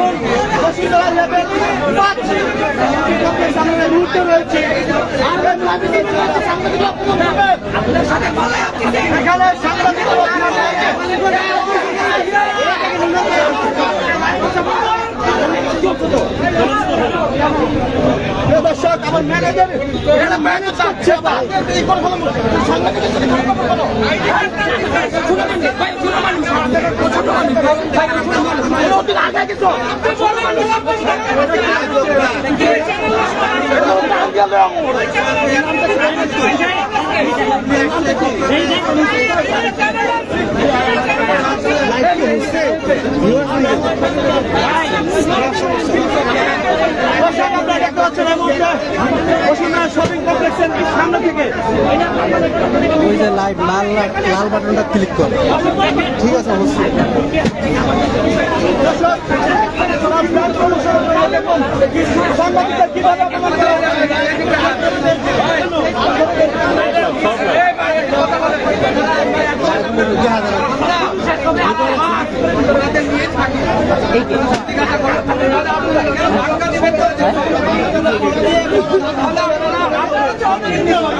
দেখুন বসুন্ধরা লেভেল পাঁচ সামনে মুহূর্তে রয়েছে। এখানে সাংবাদিক দর্শক, আমার ম্যানেজার এটা ম্যানেজ করছে আবার। এই কথা বলো সাংবাদিকের সাথে শপিং কমপ্লেক্সের সামনে থেকে লাইভ লাল লাল- বাটনটা ক্লিক কর। ঠিক আছে অবশ্যই। আপনারা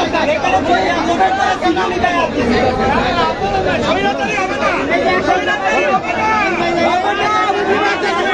হবে না।